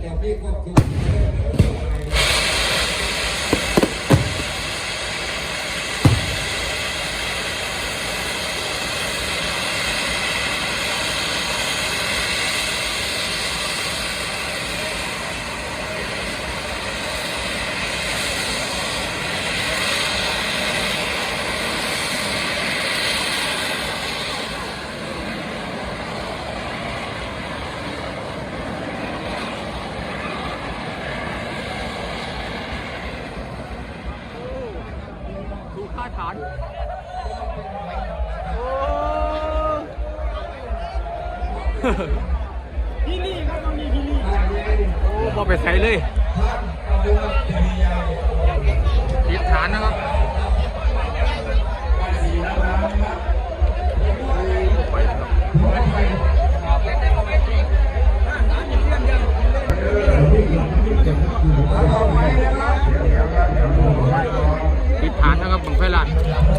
เจ้าพี่ควบคุม ดูค่าฐานโอ้พี่ลี่ครับต้องมีพี่ลี่โอ้บอไปใส่เลยติดฐานนะครับไปครับ Obrigado.